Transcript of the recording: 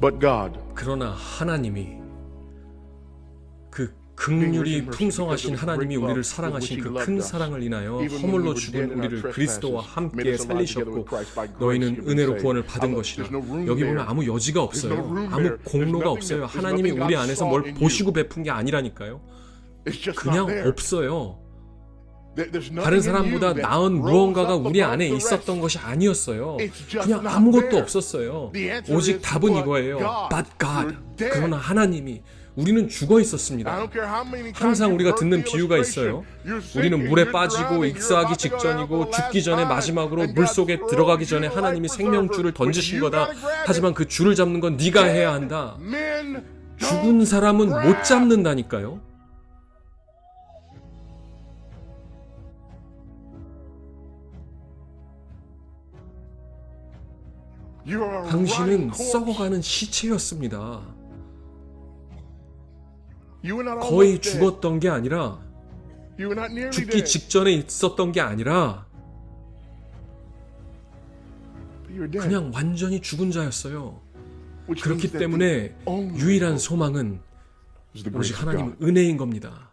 But God, 그러나 하나님이 그 극률이 풍성하신 하나님이 우리를 사랑하신 그 큰 사랑을 인하여 허물로 죽은 우리를 그리스도와 함께 살리셨고 너희는 은혜로 구원을 받은 것이라. 여기 보면 아무 여지가 없어요. 아무 공로가 없어요. 하나님이 우리 안에서 뭘 보시고 베푼 게 아니라니까요. 그냥. 없어요 다른 사람보다 나은 무언가가 우리 안에 있었던. 것이 아니었어요. 그냥 아무것도. 없었어요. 오직 답은 이거예요. But God. 그러나 하나님이 우리는 죽어 있었습니다. 항상 우리가 듣는 비유가. 있어요. 우리는 물에 빠지고 익사하기 직전이고 죽기 전에 마지막으로 물 속에 들어가기 전에 하나님이. 생명줄을 던지신 거다. 하지만 그 줄을 잡는 건 네가 해야 한다. 죽은 사람은 못. 잡는다니까요. 당신은. 썩어가는 시체였습니다. 거의. 죽었던 게 아니라 죽기. 직전에 있었던 게 아니라. 그냥 완전히 죽은 자였어요. 그렇기 때문에 유일한 소망은 오직 하나님. 은혜인 겁니다.